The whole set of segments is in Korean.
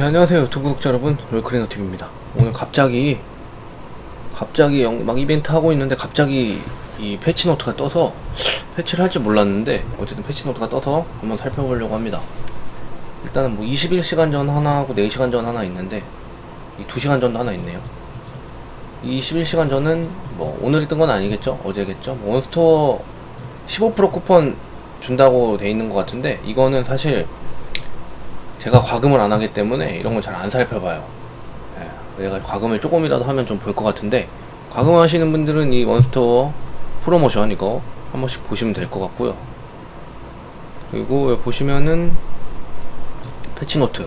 네, 안녕하세요. 유튜브 구독자 여러분 롤크리너TV입니다. 오늘 갑자기 갑자기 영- 막 이벤트 하고 있는데 갑자기 이 패치노트가 떠서 패치를 할 줄 몰랐는데 어쨌든 패치노트가 떠서 한번 살펴보려고 합니다. 일단은 뭐 21시간 전 하나 하고 4시간 전 하나 있는데 이 2시간 전도 하나 있네요. 이 21시간 전은 뭐 오늘 뜬 건 아니겠죠? 어제겠죠? 뭐 원스토어 15% 쿠폰 준다고 돼 있는 것 같은데 이거는 사실 제가 과금을 안 하기 때문에 이런 건 잘 안 살펴봐요. 예, 내가 과금을 조금이라도 하면 좀 볼 것 같은데 과금하시는 분들은 이 원스토어 프로모션 이거 한 번씩 보시면 될 것 같고요. 그리고 보시면은 패치노트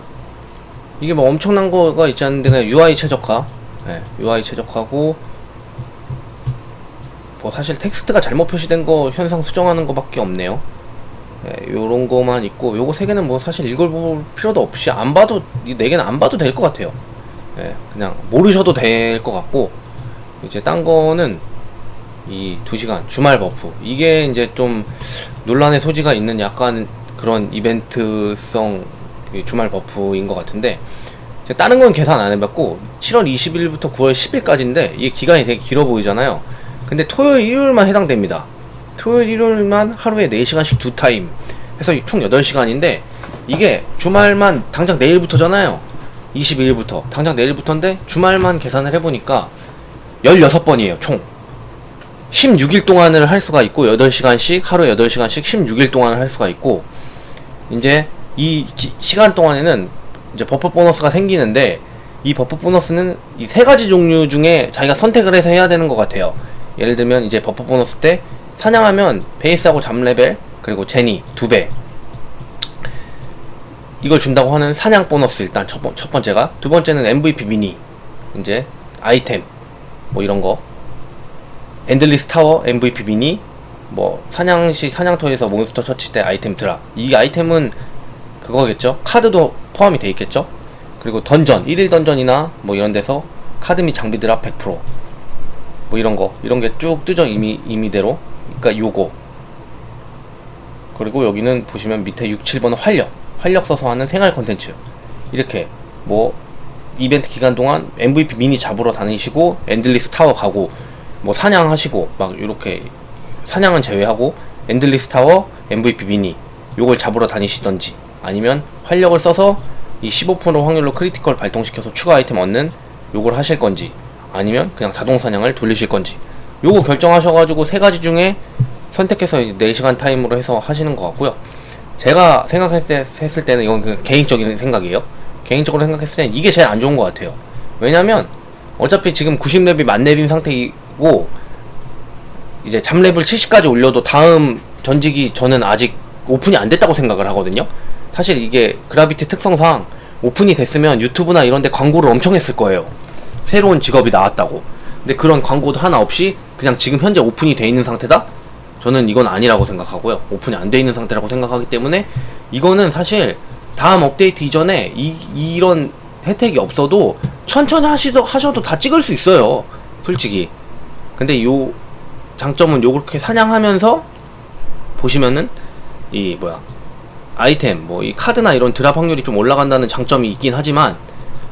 이게 뭐 엄청난 거가 있지 않은데 그냥 UI 최적화 예, UI 최적화고 뭐 사실 텍스트가 잘못 표시된 거 현상 수정하는 거밖에 없네요. 예, 요런 거만 있고 요거 세 개는 뭐 사실 읽어볼 필요도 없이 안 봐도 이 네 개는 안 봐도 될 것 같아요. 예, 그냥 모르셔도 될 것 같고 이제 딴 거는 이 2시간 주말 버프 이게 이제 좀 논란의 소지가 있는 약간 그런 이벤트성 그 주말 버프인 것 같은데 다른 건 계산 안 해봤고 7월 20일부터 9월 10일까지인데 이게 기간이 되게 길어 보이잖아요. 근데 토요일 일요일만 해당됩니다. 토요일 일요일만 하루에 4시간씩 두 타임 해서 총 8시간인데 이게 주말만 당장 내일부터잖아요. 22일부터. 당장 내일부터인데 주말만 계산을 해보니까 16번이에요 총. 16일 동안을 할 수가 있고 8시간씩 하루에 8시간씩 16일 동안을 할 수가 있고 이제 이 기- 시간 동안에는 이제 버프 보너스가 생기는데 이 버프 보너스는 이 세 가지 종류 중에 자기가 선택을 해서 해야 되는 것 같아요. 예를 들면 이제 버프 보너스 때 사냥하면 베이스하고 잠레벨 그리고 제니 두 배. 이걸 준다고 하는 사냥 보너스 일단 첫, 번, 첫 번째가. 두 번째는 MVP 미니. 이제 아이템. 뭐 이런 거. 엔들리스 타워 MVP 미니. 뭐 사냥시 사냥터에서 몬스터 처치 때 아이템 드랍 이 아이템은 그거겠죠? 카드도 포함이 돼 있겠죠? 그리고 던전 1일 던전이나 뭐 이런 데서 카드 및 장비 드랍 100%뭐 이런 거. 이런 게 쭉 뜨죠 이미 이미대로 그러니까 요거. 그리고 여기는 보시면 밑에 6, 7번은 활력. 활력 써서 하는 생활 컨텐츠. 이렇게 뭐 이벤트 기간 동안 MVP 미니 잡으러 다니시고 엔들리스 타워 가고 뭐 사냥하시고 막 이렇게 사냥은 제외하고 엔들리스 타워 MVP 미니 요걸 잡으러 다니시던지 아니면 활력을 써서 이 15% 확률로 크리티컬 발동시켜서 추가 아이템 얻는 요걸 하실 건지 아니면 그냥 자동 사냥을 돌리실 건지 요거 결정하셔가지고 세 가지 중에 선택해서 이제 4시간 타임으로 해서 하시는 것 같고요 제가 생각했을 때는 이건 그 개인적인 생각이에요 개인적으로 생각했을 때는 이게 제일 안 좋은 것 같아요 왜냐면 어차피 지금 90렙이 만렙인 상태이고 이제 잠렙을 70까지 올려도 다음 전직이 저는 아직 오픈이 안 됐다고 생각을 하거든요. 사실 이게 그라비티 특성상 오픈이 됐으면 유튜브나 이런 데 광고를 엄청 했을 거예요. 새로운 직업이 나왔다고. 근데 그런 광고도 하나 없이 그냥 지금 현재 오픈이 돼 있는 상태다? 저는 이건 아니라고 생각하고요. 오픈이 안 돼 있는 상태라고 생각하기 때문에 이거는 사실 다음 업데이트 이전에 이, 이런 혜택이 없어도 천천히 하시도, 하셔도 다 찍을 수 있어요. 솔직히. 근데 요 장점은 요렇게 사냥하면서 보시면은 이 뭐야 아이템 뭐 이 카드나 이런 드랍 확률이 좀 올라간다는 장점이 있긴 하지만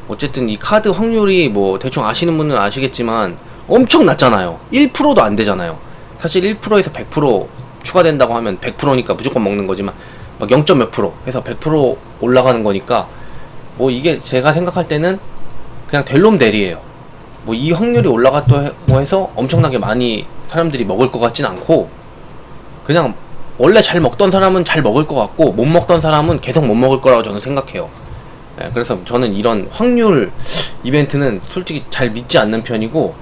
어쨌든 이 카드 확률이 뭐 대충 아시는 분은 아시겠지만 엄청 낮잖아요 1%도 안 되잖아요 사실 1%에서 100% 추가된다고 하면 100%니까 무조건 먹는 거지만 막 0. 몇 프로 해서 100% 올라가는 거니까 뭐 이게 제가 생각할 때는 그냥 델롬 대리예요 뭐 이 확률이 올라갔다고 해서 엄청나게 많이 사람들이 먹을 것 같진 않고 그냥 원래 잘 먹던 사람은 잘 먹을 것 같고 못 먹던 사람은 계속 못 먹을 거라고 저는 생각해요. 예, 그래서 저는 이런 확률 이벤트는 솔직히 잘 믿지 않는 편이고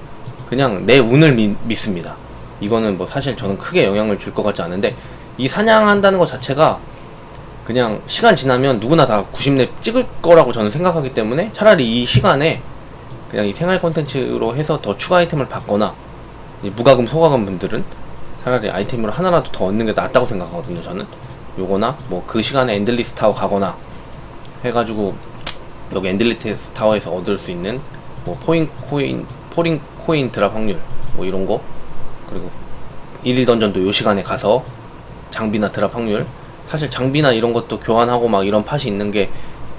그냥 내 운을 믿, 믿습니다. 이거는 뭐 사실 저는 크게 영향을 줄 것 같지 않은데 이 사냥한다는 것 자체가 그냥 시간 지나면 누구나 다 90렙 찍을 거라고 저는 생각하기 때문에 차라리 이 시간에 그냥 이 생활 콘텐츠로 해서 더 추가 아이템을 받거나 이 무과금 소과금 분들은 차라리 아이템으로 하나라도 더 얻는 게 낫다고 생각하거든요 저는 요거나 뭐 그 시간에 엔들리스 타워 가거나 해가지고 여기 엔들리스 타워에서 얻을 수 있는 뭐 포인 코인 포린 코인 드랍 확률 뭐 이런 거 그리고 1일 던전도 요 시간에 가서 장비나 드랍 확률 사실 장비나 이런 것도 교환하고 막 이런 팟이 있는 게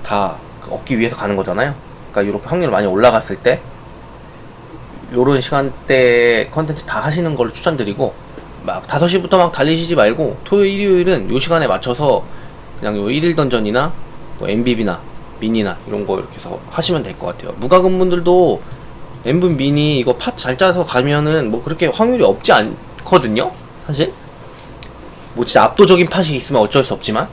다 얻기 위해서 가는 거잖아요. 그러니까 이렇게 확률이 많이 올라갔을 때 요런 시간대 컨텐츠 다 하시는 걸 추천드리고 막 5시부터 막 달리시지 말고 토요일 일요일은 요 시간에 맞춰서 그냥 요 1일 던전이나 뭐 MBB나 미니나 이런 거 이렇게 해서 하시면 될 것 같아요. 무과금 분들도 MV 미니 이거 팟 잘 짜서 가면은 뭐 그렇게 확률이 없지 않거든요. 사실? 뭐 진짜 압도적인 팟이 있으면 어쩔 수 없지만.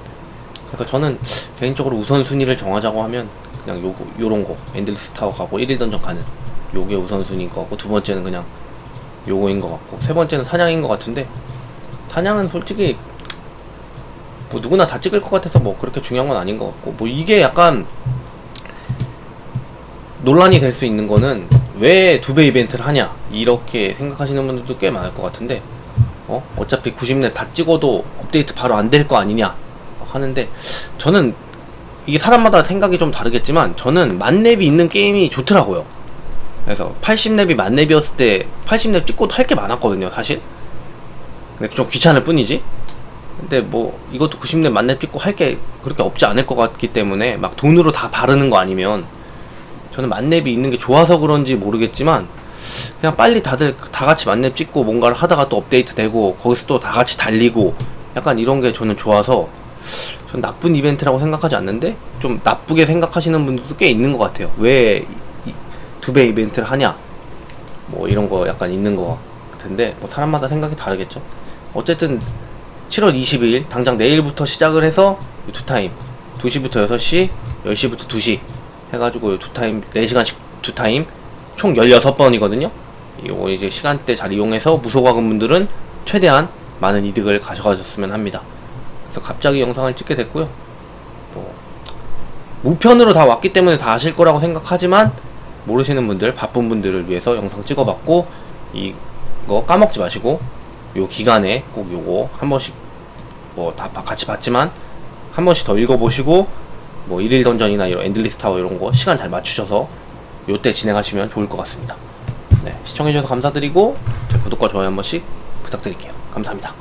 그래서 저는 개인적으로 우선순위를 정하자고 하면 그냥 요거 요런 거. 엔들리스 타워 가고 1일 던전 가는 요게 우선순위인 것 같고 두 번째는 그냥 요거인 것 같고 세 번째는 사냥인 것 같은데 사냥은 솔직히 뭐 누구나 다 찍을 것 같아서 뭐 그렇게 중요한 건 아닌 것 같고 뭐 이게 약간 논란이 될 수 있는 거는 왜 두 배 이벤트를 하냐 이렇게 생각하시는 분들도 꽤 많을 것 같은데 어 어차피 90렙 다 찍어도 업데이트 바로 안 될 거 아니냐 하는데 저는 이게 사람마다 생각이 좀 다르겠지만 저는 만렙이 있는 게임이 좋더라고요. 그래서 80렙이 만렙이었을 때 80렙 찍고도 할게 많았거든요, 사실. 근데 좀 귀찮을 뿐이지. 근데 뭐 이것도 90렙 만렙 찍고 할 게 그렇게 없지 않을 것 같기 때문에 막 돈으로 다 바르는 거 아니면 저는 만렙이 있는 게 좋아서 그런지 모르겠지만 그냥 빨리 다들 다 같이 만렙 찍고 뭔가를 하다가 또 업데이트 되고 거기서 또 다 같이 달리고 약간 이런 게 저는 좋아서 전 나쁜 이벤트라고 생각하지 않는데 좀 나쁘게 생각하시는 분들도 꽤 있는 것 같아요. 왜 두 배 이벤트를 하냐? 뭐 이런 거 약간 있는 것 같은데 뭐 사람마다 생각이 다르겠죠. 어쨌든 7월 22일 당장 내일부터 시작을 해서 두 타임 2시부터 6시, 10시부터 2시 해가지고 두 타임 4시간씩 두 타임 총 16번이거든요. 이거 이제 시간대 잘 이용해서 무소과금 분들은 최대한 많은 이득을 가져가셨으면 합니다. 그래서 갑자기 영상을 찍게 됐고요. 뭐 무편으로 다 왔기 때문에 다 아실 거라고 생각하지만 모르시는 분들, 바쁜 분들을 위해서 영상 찍어봤고 이거 까먹지 마시고 요 기간에 꼭 요거 한 번씩 뭐 다 같이 봤지만 한 번씩 더 읽어보시고 뭐 일일 던전이나 이런 엔들리스 타워 이런 거 시간 잘 맞추셔서 요때 진행하시면 좋을 것 같습니다. 네, 시청해주셔서 감사드리고 제 구독과 좋아요 한 번씩 부탁드릴게요. 감사합니다.